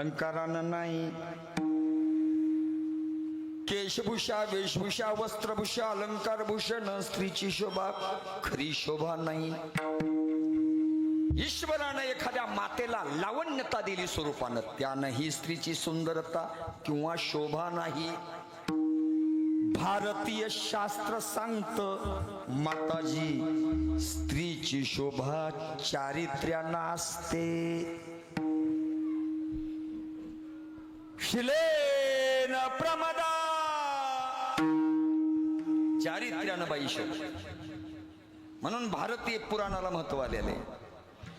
अलंकारानं नाही. केशभूषा वेशभूषा वस्त्रभूषा अलंकार भूषण स्त्रीची शोभा खरी शोभा नाही. ईश्वरानं एखाद्या मातेला लावण्यता दिली स्वरूपानं त्यानं ही स्त्रीची सुंदरता किंवा शोभा नाही. भारतीय शास्त्र सांगत माताजी स्त्रीची शोभा चारित्र्यानं असते. शिलेन प्रमदा। चारित्र्यानं बाई शोभा म्हणून भारतीय पुराणाला महत्त्व आलेले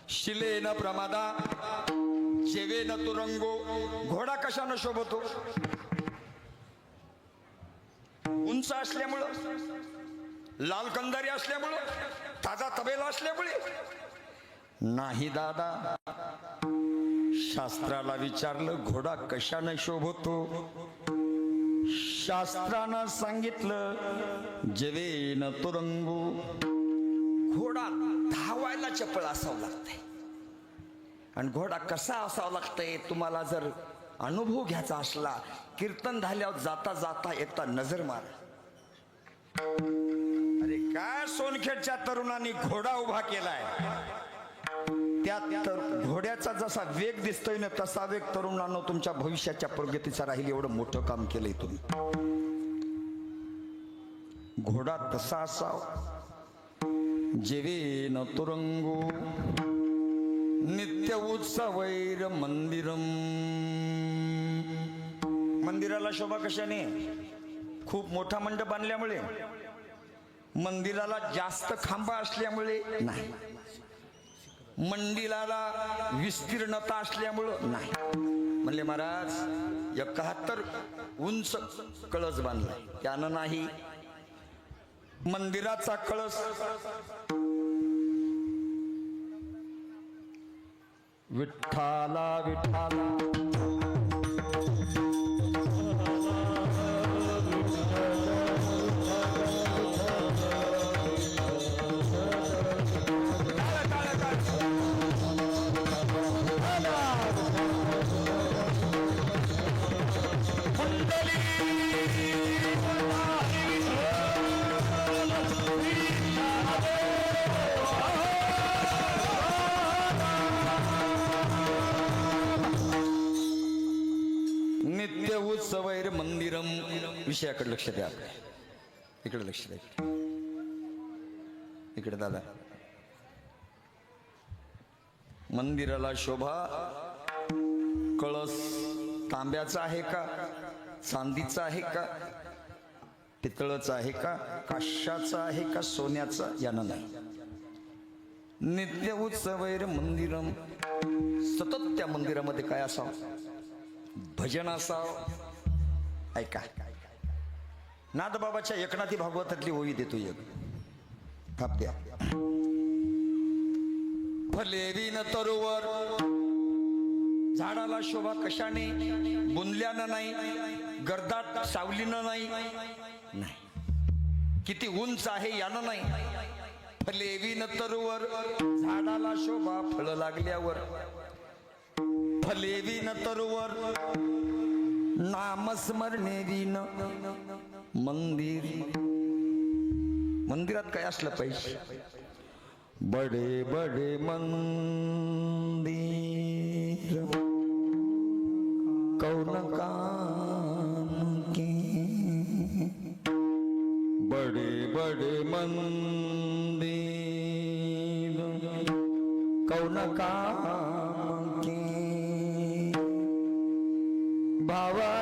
शिलेन प्रमादा जेवेन तुरंगो घोडा कशानं शोभतो? उंच असल्यामुळं लाल कंदारी असल्यामुळं ताजा तबेला असल्यामुळे? नाही दादा. शास्त्राला विचारलं घोडा कशाने शोभतो? शास्त्रानं सांगितलं जवेन तुरंगू. घोडा धावायला चपळ असावं लागतंय. आणि घोडा कसा असावा लागतंय तुम्हाला जर अनुभव घ्यायचा असला कीर्तन झाल्यावर जाता जाता येता नजर मार. अरे काय सोनखेडच्या तरुणांनी घोडा उभा केलाय? त्या तर घोड्याचा जसा वेग दिसतोय ना तसा वेग तरुणांना तुमच्या भविष्याच्या प्रगतीचा राहील. एवढं मोठं काम केलंय तुम्ही. घोडा तसा असावा. जेवेन तुरंगो. नित्य उत्सवैर मंदिरम. मंदिराला शोभा कशाने? खूप मोठा मंडप बांधल्यामुळे. मंदिराला जास्त खांबा असल्यामुळे. नाही. मंदिराला विस्तीर्णता असल्यामुळं नाही. म्हणले महाराज एकाहत्तर उंच कळस बांधला त्यानं नाही. मंदिराचा कळस. विठ्ठाला विठ्ठाला. विषयाकडे लक्ष द्या. आपल्या इकडे लक्ष द्या. इकडे दादा. मंदिराला शोभा. कळस तांब्याचा आहे का? चांदीचा आहे का? पितळाचा आहे का? काशाचा आहे का? सोन्याचा? यानं नाही. नित्य उत्सवैर मंदिरम. सतत त्या मंदिरामध्ये काय असावं? भजन असावं. ऐका. नादबाबाच्या एकनाथी भागवतातली ओवी देतो एक. थाप द्या. फले न तरुवर झाडाला शोभा कशाने बुंदल्यानं नाही गर्दात सावलीनं नाही. नाही. किती उंच आहे यानं नाही. फले न तरुवर झाडाला शोभा फळ लागल्यावर. फले न तरुवर नामस्मरणे विन मंदिर. मंदिरात काय असलं पाहिजे? बडे बडे मंदिर. कौन काम के बडे बडे मंदिर. कौन काम के भावागर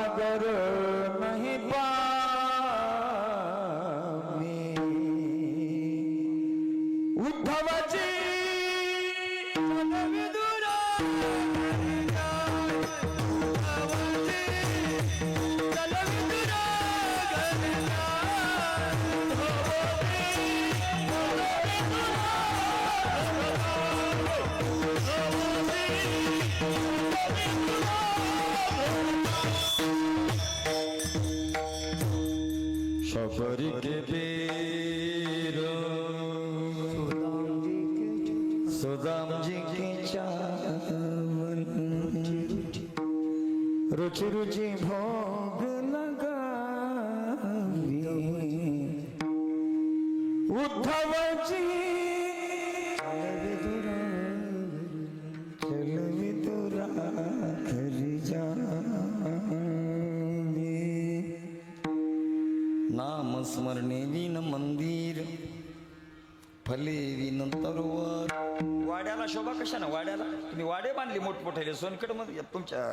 बांधले सोनखेडमध्ये तुमच्या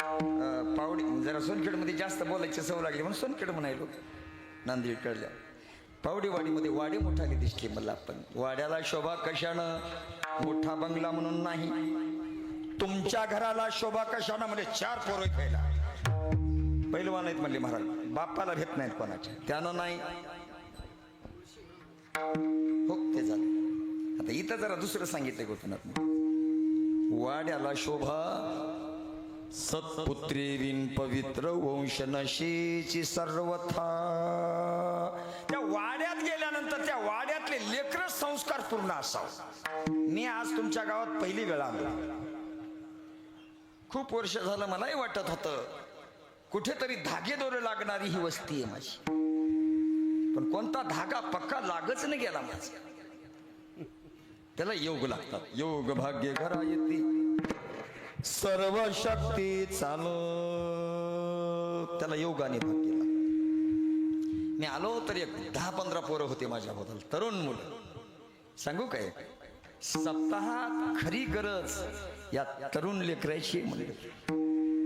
अं, पावडी जरा सोनखेडमध्ये जास्त बोलायची सवय लागली म्हणून सोनखेड म्हणायलो नांदेडकडल्या कळल्या. पावडेवाडीमध्ये वाडी मोठाली दिसली मला पण. वाड्याला शोभा कशानं? मोठा बंगला म्हणून नाही. तुमच्या घराला शोभा कशानं? म्हणजे चार पोरं खायला पैलवान आहेत म्हणले महाराज. बाप्पाला भेट नाहीत कोणाच्या. त्यानं नाही. हो ते झालं. आता इथं जरा दुसरं सांगितलं गोपीनाथ वाड्याला शोभा. सत्पुत्री विन पवित्र वंश नशेची सर्वथा. त्या वाड्यात गेल्यानंतर त्या वाड्यातले लेकर संस्कार पूर्ण असाव. मी आज तुमच्या गावात पहिली वेळा आलो खूप वर्ष झालं मलाही वाटत होतं कुठेतरी धागेदोरे लागणारी ही वस्ती आहे माझी. पण कोणता धागा पक्का लागच नाही गेला माझा. त्याला योग लागतात. योग भाग्य घरा येते सर्व शक्ती चाल त्याला योगाने भाग्य लागतं. मी आलो तर एक दहा पंधरा पोरं होते माझ्या बद्दल. तरुण मुलं. सांगू काय? सप्ताहात खरी गरज या तरुण लेकरायची म्हणजे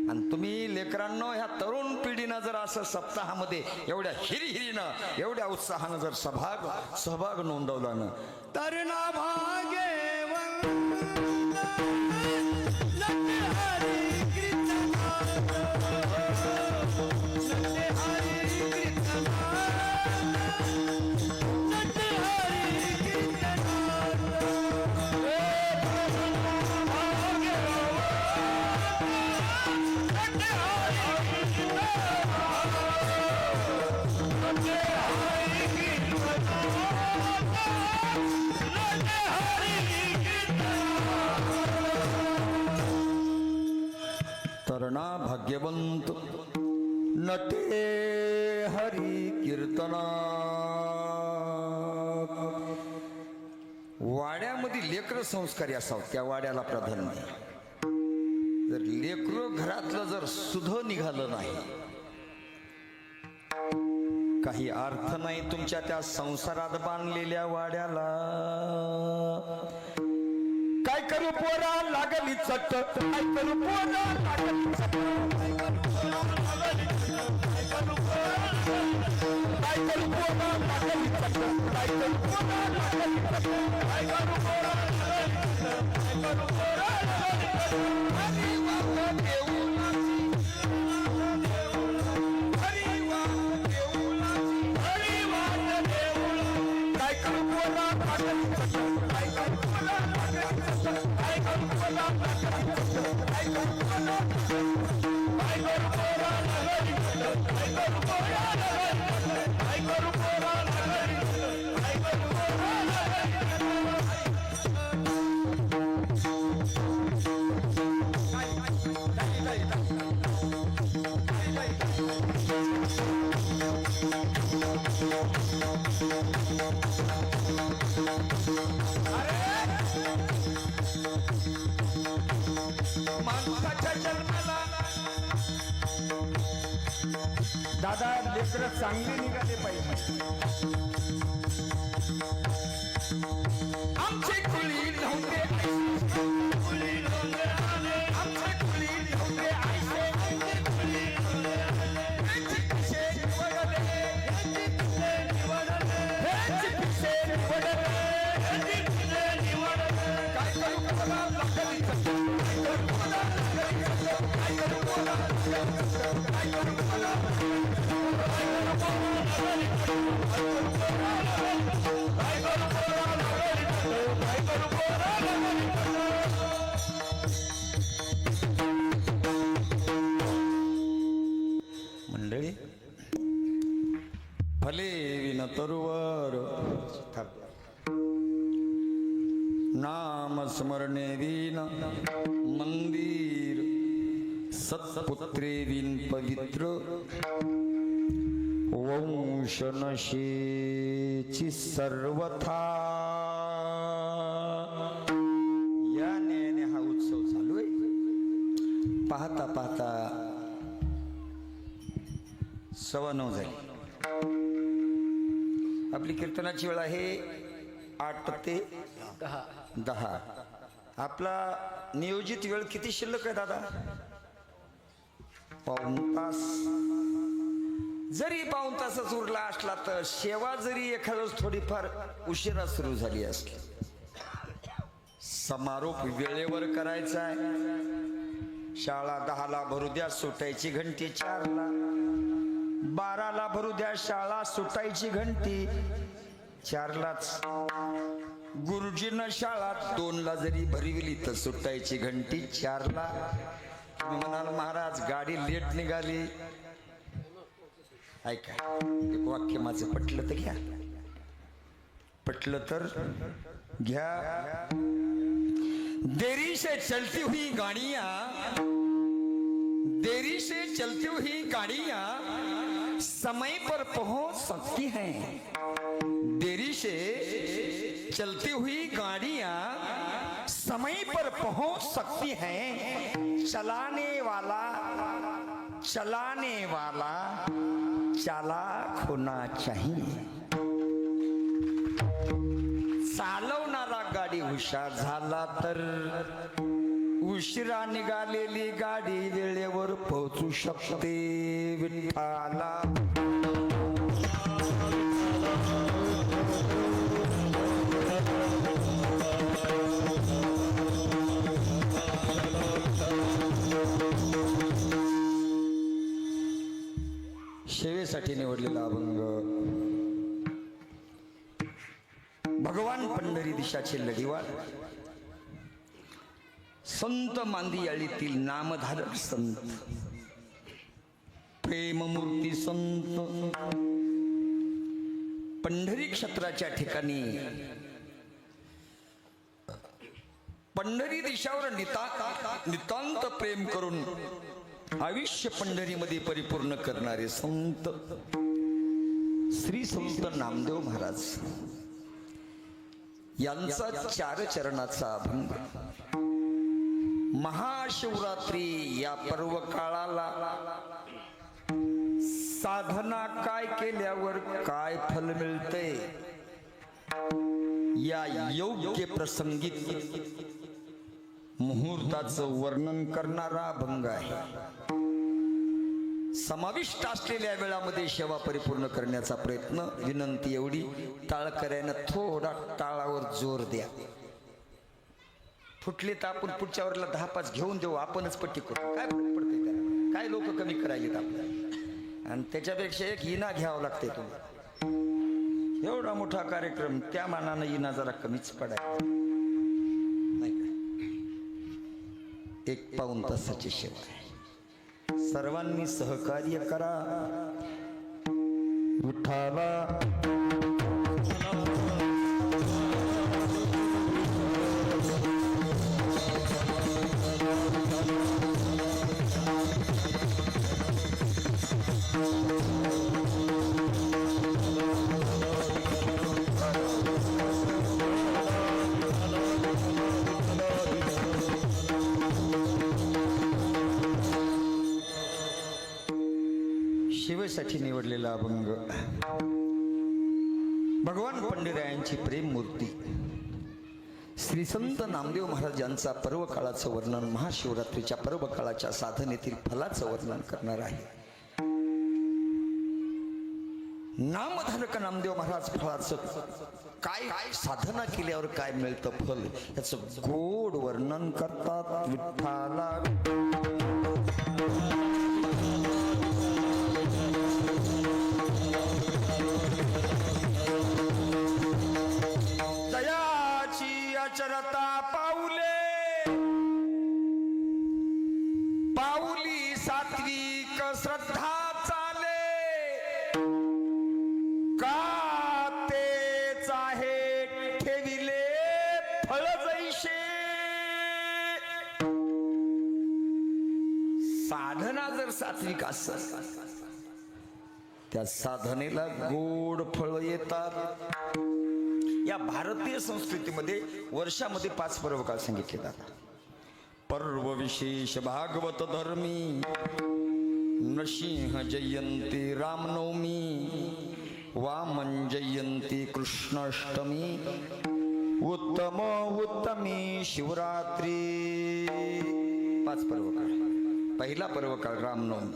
आणि तुम्ही लेकरांनो ह्या तरुण पिढीनं जर असं सप्ताहामध्ये एवढ्या हिरहिरीनं एवढ्या उत्साहानं जर सहभाग सहभाग नोंदवला ना तर ना भाग्य तरणा भाग्यवंत. नटे हरी कीर्तना. वाड्यामध्ये लेकर संस्कारी असावं त्या वाड्याला प्राधान्य जर लेकर घरातलं जर सुध निघालं नाही काही अर्थ नाही तुमच्या त्या संसारात बांधलेल्या वाड्याला. काय करू पोरा लागली चट. काय करू पोरा लागली चट. काय पोरा लागली चट. काय पोरा लागली चट. काय पोरा लागली चट. काय पोरा लागली चट करू पोरा काय करू पोरा दादा लेकर चांगली निघाले पाहिजे. आमचे कुळी नव्हते कुळी नव्हते आमचे कुळी नव्हते आयसे ह्यांची मंडळी फले विन तरुवर नाम स्मरणे विन मंदिर सत्पुत्रे विन पवित्र वंशनशेची सर्वथा. या न्यायाने हा उत्सव चालू आहे. पाहता पाहता सव्वा नऊ झाली. आपली कीर्तनाची वेळ आहे आठ ते दहा दहा. आपला नियोजित वेळ किती शिल्लक आहे दादा? पाऊन तास. जरी पाऊन तासच उरला असला तर सेवा जरी एखादंच थोडीफार उशिरा सुरू झाली असली. समारोप वेळेवर करायचा आहे. शाळा दहाला भरू द्या सुटायची घंटी चारला. बाराला भरू द्या शाळा सुटायची घंटी चारलाच. गुरुजीनं शाळा दोनला जरी भरविली तर सुटायची घंटी चारला. म्हणाल महाराज गाडी लेट निघाली. ऐका, एक वाक्य माझं पटलं तर घ्या. पटलं तर घ्या. देरी से चलती हुई गाड़िया देरी से चलती हुई गाड़िया समय पर पहुँच सकती हैं। देरी से चलती हुई गाड़िया समय पर पहुँच सकती हैं। चलाने वाला चलाने वाला चालाक होना चाहिए। चालवणारा गाडी हुशार झाला तर उशिरा निघालेली गाडी वेळेवर पोहोचू शकते विठ्ठला पूजेसाठी निवडलेला अभंग? भगवान पंढरी दिशाचे लढीवाळ संत मांदियाळीतील नामधारक संत. प्रेममूर्ती संत. पंढरी क्षेत्राच्या ठिकाणी पंढरी दिशावर निता नितांत प्रेम करून आयुष्य पंढरीमध्ये परिपूर्ण करणारे संत श्री संत नामदेव महाराज. यांचा चार चरणाचा अभंग. महाशिवरात्री या पर्व काळाला साधना काय केल्यावर काय फल मिळते या योग्य प्रसंगी मुहूर्ताचं वर्णन करणारा अभंग आहे. समाविष्ट असलेल्या वेळामध्ये सेवा परिपूर्ण करण्याचा प्रयत्न विनंती एवढी टाळकऱ्यानं थोडा टाळावर जोर द्या. फुटले तर आपण पुढच्या वरला दहा पाच घेऊन देऊ आपणच पट्टी करू. काय पडते त्याला? काय लोक कमी करायलेत आपल्याला? आणि त्याच्यापेक्षा एक इना घ्यावं लागते तुम्हाला. एवढा मोठा कार्यक्रम त्या मानानं इना जरा कमीच पडायला नाही का एक पाऊन तासाची सेवा आहे. सर्वांनी सहकार्य करा. उठावा. शिवेसाठी निवडलेला अभंग. भगवान पंडिरायांची प्रेम मूर्ती. श्री संत नामदेव महाराज यांचा पर्व काळाचं वर्णन महाशिवरात्रीच्या पर्व काळाच्या साधनेतील फलाचं वर्णन करणार आहे. नामधारक नामदेव महाराज फळाचं काय साधना केल्यावर काय मिळतं फल? याचं गोड वर्णन करतात विठ्ठला दयाची पाऊले. पाऊली सात्विक श्रद्धा चाले. का तेच आहे ठेविले फळ जैसे? जर सात्विक असत त्या साधनेला गोड फळ येतात. या भारतीय संस्कृतीमध्ये वर्षामध्ये पाच पर्व काळ सांगितले जातात. पर्व विशेष भागवत धर्मी नृसिंह जयंती रामनवमी वामन जयंती कृष्णाष्टमी उत्तम उत्तमी शिवरात्री. पाच पर्व काळ पहिला पर्व काळ रामनवमी.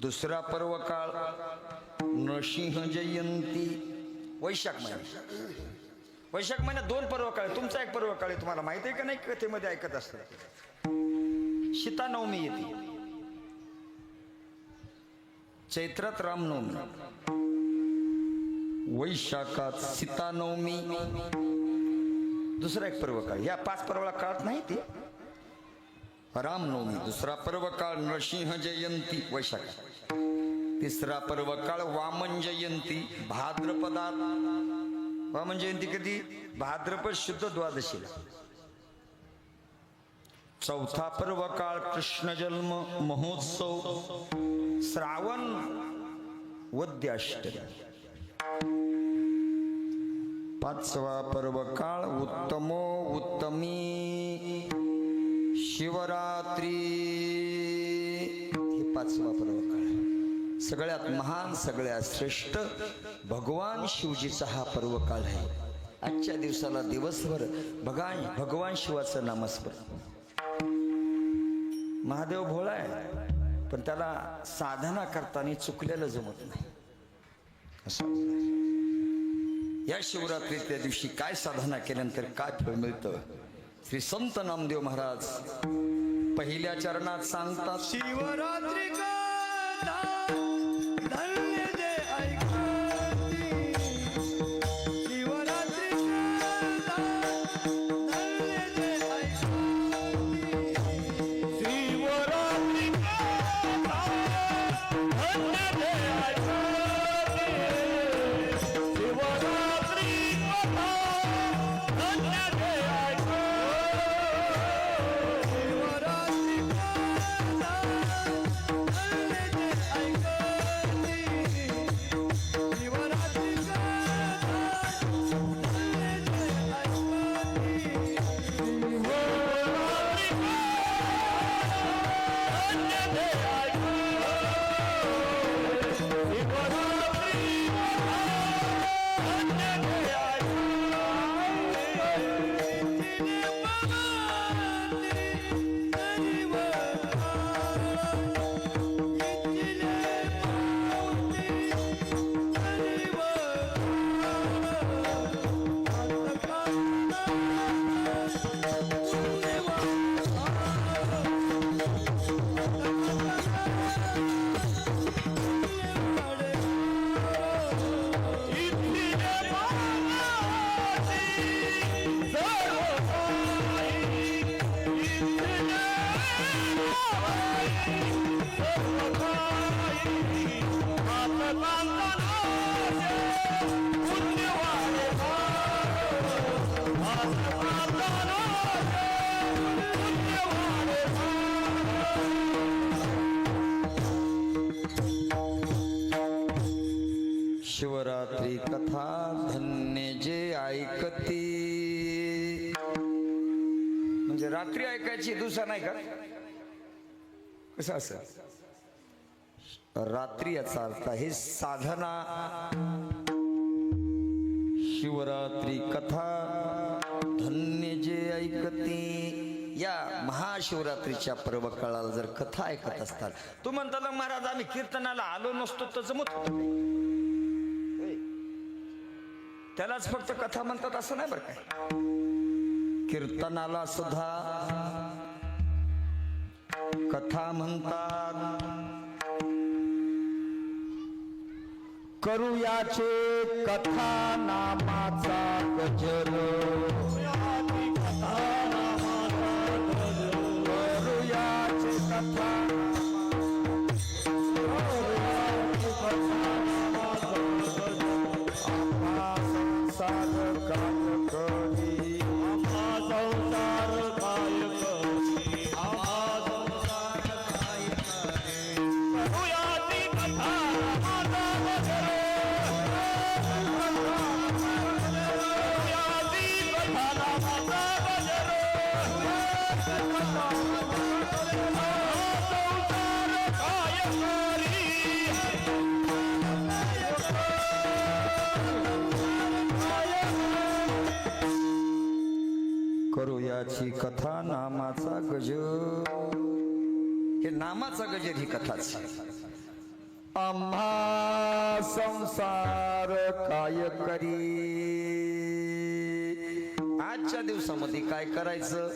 दुसरा पर्व काळ जयंती. वैशाख महिना. वैशाख महिन्यात दोन पर्व काळ तुमचा एक पर्व काळ आहे तुम्हाला माहिती आहे का नाही? कथेमध्ये ऐकत असतात सीतानवमी येते. चैत्रात रामनवमी वैशाखात सीतानवमी. दुसरा एक पर्व काळ. या पाच पर्वाला काळात नाही ते. रामनवमी दुसरा पर्व काळ. नरसिंह जयंती वैशाख. तिसरा पर्व काळ वामन जयंती भाद्रपदात. वामन जयंती कधी? भाद्रपद शुद्ध द्वादशीला. चौथा पर्व काळ कृष्ण जन्म महोत्सव श्रावण वद्याष्टमी. पाचवा पर्व काळ उत्तमो उत्तमी. शिवरात्री. हे पाचवा पर्व काळ. सगळ्यात महान सगळ्यात श्रेष्ठ भगवान शिवजीचा हा पर्वकाल आहे. आजच्या दिवसाला दिवसभर भगवान भगवान शिवाचं नामस्मरण महादेव भोळा आहे पण त्याला साधना करताना चुकलेलं जमत नाही. असं या शिवरात्रीच्या दिवशी काय साधना केल्यानंतर काय फळ मिळतं? श्री संत नामदेव महाराज पहिल्या चरणात सांगतात शिवरात्री शिवरात्री कथा धन्य जे ऐकती. म्हणजे रात्री ऐकायची दिवसा नाही का? कसं असं? रात्री याचा अर्थ आहे साधना. शिवरात्री कथा धन्य जे ऐकते या महाशिवरात्रीच्या पर्व काळाला जर कथा ऐकत असतात. तू म्हणताना महाराज आम्ही कीर्तनाला आलो नसतो तर जमत त्यालाच फक्त कथा म्हणतात असं नाही बरं काय? कीर्तनाला सुद्धा कथा म्हणतात. करूयाचे कथा नामाचा गजर. करूयाचे कथा महादेवाची कथा नामाचा गजर हे नामाचा गजर ही कथाच. आम्हा संसार काय करी? आजच्या दिवसामध्ये काय करायचं?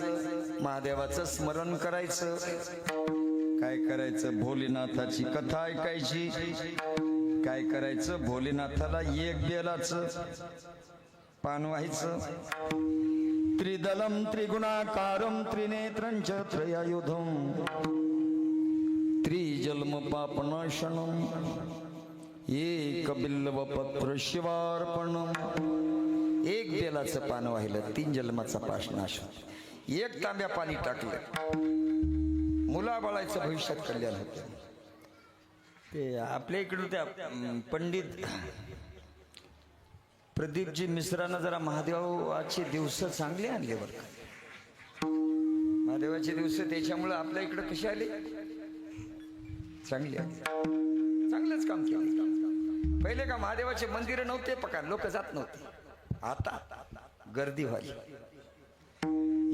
महादेवाचं स्मरण करायचं. काय करायचं? भोलेनाथाची कथा ऐकायची. काय करायचं? भोलेनाथाला एक बेलाचं पान व्हायचं. त्रिदलं त्रिगुणाकारं त्रिनेत्रं च त्रयायुधं पापनाशनम एक बिल्व पत्र एक बेलाचं पान वाहिलं तीन जन्माचा पाशनाश एक तांब्या पाणी टाकलं। मुलाबाळाचं भविष्यात कल्याण होतं। ते आपल्या इकडं त्या पंडित प्रदीपजी मिश्रानं जरा महादेवाचे दिवस चांगले आणले बरं का. महादेवाचे दिवस त्याच्यामुळं आपल्या इकडं कसे आले? चांगले आले. चांगलंच काम केलं. पहिले का महादेवाचे मंदिर नव्हते पका लोक जात नव्हते. आता गर्दी व्हायची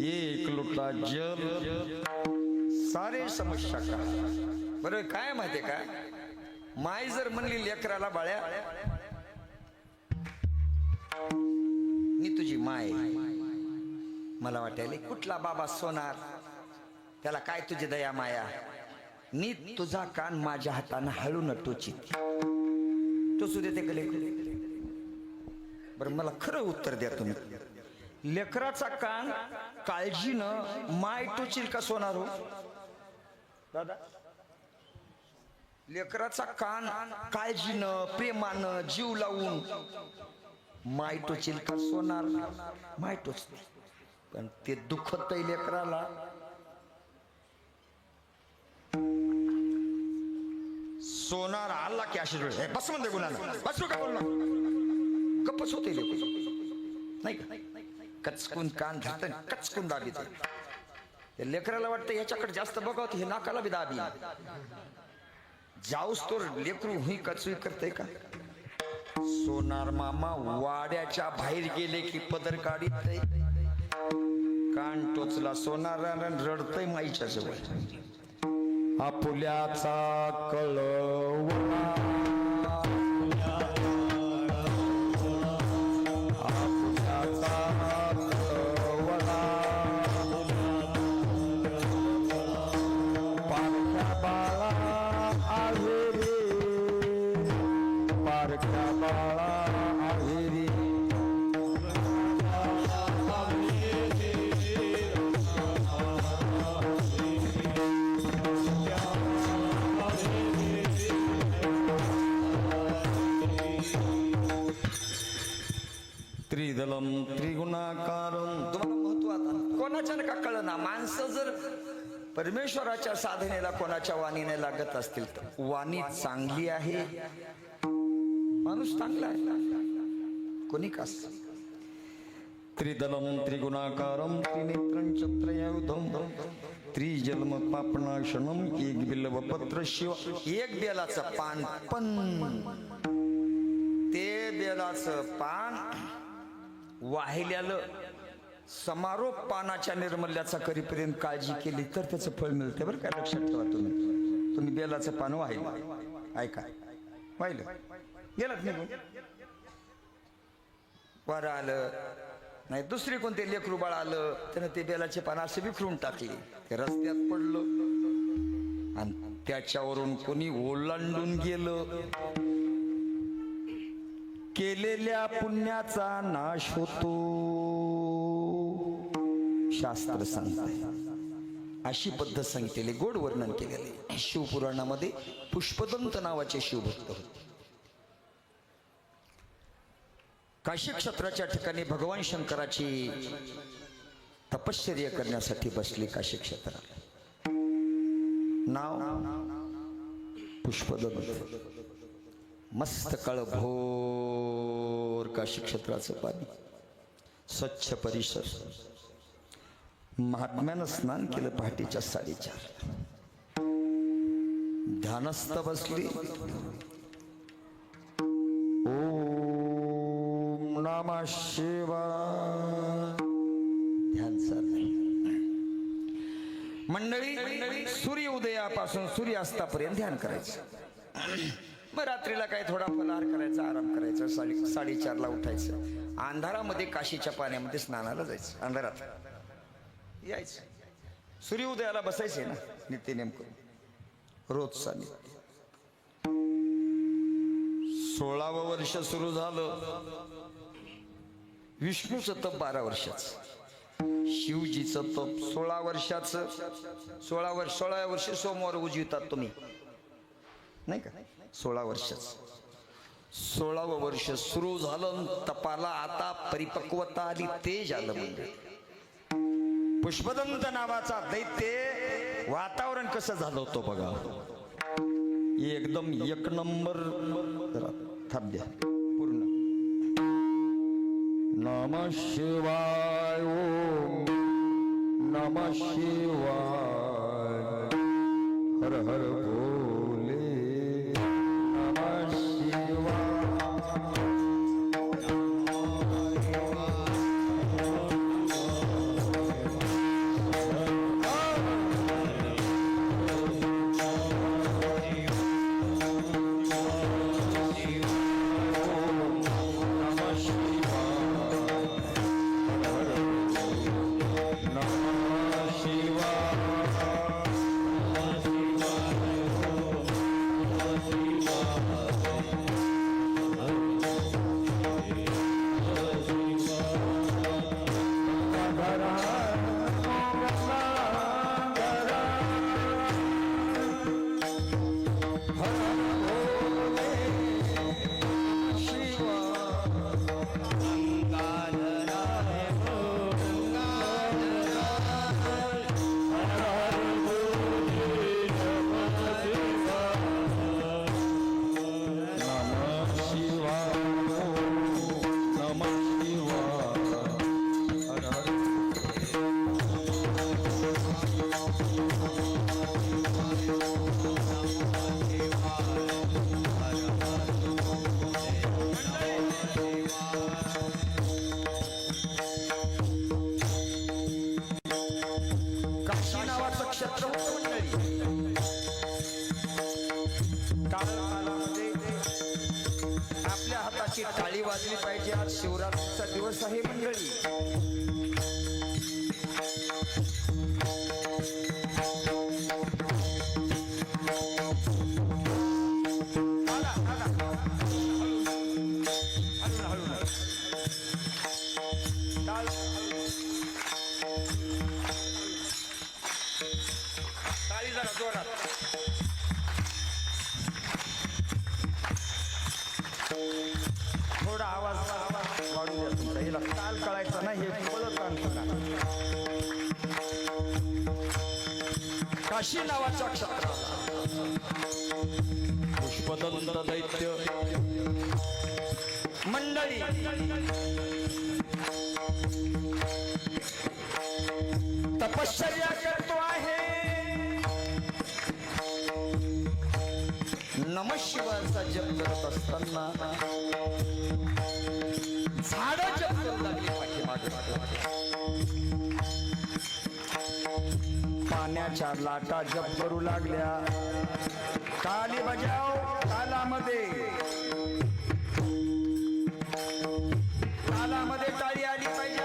एक लोटा जल सारे समस्या का बरं काय माहिती का? माय जर म्हणली लेकराला बाळ्या मी तुझी माय. मला वाटायले कुठला बाबा सोनार? त्याला काय तुझी दया माया? मी तुझा कान माझ्या हातानं हळून टोचित. तो सुद्धा ते लेकरू बरं मला खरं उत्तर द्या तुम्ही. लेकराचा कान काळजीनं माय टोचील का सोनार हो? दादा लेकराचा कान काळजीनं प्रेमानं जीव लावून माय चिलका का सोनार. माय टोचते पण ते दुखत लेकराला. सोनार आला की अशी हे बस म्हणते गुन्हा बस का बोलला? गप्पच होते नाही कचकून कान धरत कचकून दाबी ते लेकराला वाटतं याच्याकडे जास्त बघावत हे नाकाला बी दाबी. जाऊस तो लेकरू ही कचवी करते का? सोनार मामा वाड्याच्या बाहेर गेले की पदर काढीत. कान टोचला सोनार रडतय माईच्या जवळ. आपुल्याचा कळवळा त्रिगुणाकारम तुम्हाला महत्त्व आता कोणाच्या का कळना? ना माणसं जर परमेश्वराच्या साधनेला कोणाच्या वाणीने लागत असतील तर. वाणी चांगली आहे. माणूस चांगला आहे. कोणी का त्रिदलम त्रिगुणाकारम त्रिनेत्रं चत्रयायुधम त्रिजन्म पापनाशनम एक बिल्व पत्र शिव. एक बेलाचं पान पण. ते बेलाचं पान वाहिल्यालं समारोप पानाच्या निर्मल्याचा करीपर्यंत काळजी केली तर त्याचं फळ मिळते बरं काय लक्षात ठेवा तुम्ही. तुम्ही बेलाचं पान वाहिलं. ऐका. वाहिलं. गेलात निघून. वर आलं. नाही दुसरी कोणते लेकरू बाळ आलं त्यानं ते बेलाचे पान असे विखरून टाकले. ते रस्त्यात पडलं. आणि त्याच्यावरून कोणी ओलांडून गेलं. केलेल्या पुण्याचा नाश होतो. शास्त्र सांगत अशी पद्धत सांगितलेली गोड वर्णन केलेले. शिवपुराणामध्ये पुष्पदंत नावाचे शिवभक्त होते. काशी क्षेत्राच्या ठिकाणी भगवान शंकराची तपश्चर्या करण्यासाठी बसली काशी क्षेत्राला नाव? पुष्पदंत. मस्त कळभो काशी क्षेत्राचं पाणी. स्वच्छ परिसर. महात्म्यानं स्नान केलं पहाटेच्या साडेचार. ध्यानस्थ बसली. ओम नमः शिवा ध्यान मंडळी सूर्य उदयापासून सूर्यास्तापर्यंत ध्यान करायचं. मग रात्रीला काही थोडा फलाहार करायचा आराम करायचा साडे साडेचारला उठायचं. अंधारामध्ये काशीच्या पाण्यामध्ये स्नानाला जायचं अंधारात. यायचं. सूर्य उदयाला बसायचे ना नित्य नेमकं. रोजचा नित्य. सोळावं वर्ष सुरू झालं. विष्णूचं तप बारा वर्षाचं. शिवजीचं तप सोळा वर्षाचं. सोळा वर्ष सोळा वर्ष सोमवार उजवितात तुम्ही. नाही का? सोळा वर्षाचं. सोळावं वर्ष सुरू झालं तपाला आता परिपक्वता आली तेज आलं म्हणजे. पुष्पदंत नावाचा दैत्य वातावरण कसं झालं होतं बघा. एकदम एक नंबर थांब्या थांब पूर्ण. नम शिवाय ओम नम शिवाय. हर हर दिवस काशी नावाच्या क्षत्राला पुष्पदंत दैत्य. मंडळी. तपश्चर्या करतो आहे. नम शिवाचा जप करत असताना झाड जप करू लागली पाठीमागे. पाण्याच्या लाटा जप करू लागल्या. ताली बजाव तालामध्ये. तालामध्ये टाळी आली पाहिजे.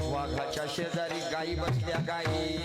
वाघाच्या शेजारी गाई बसल्या गाई.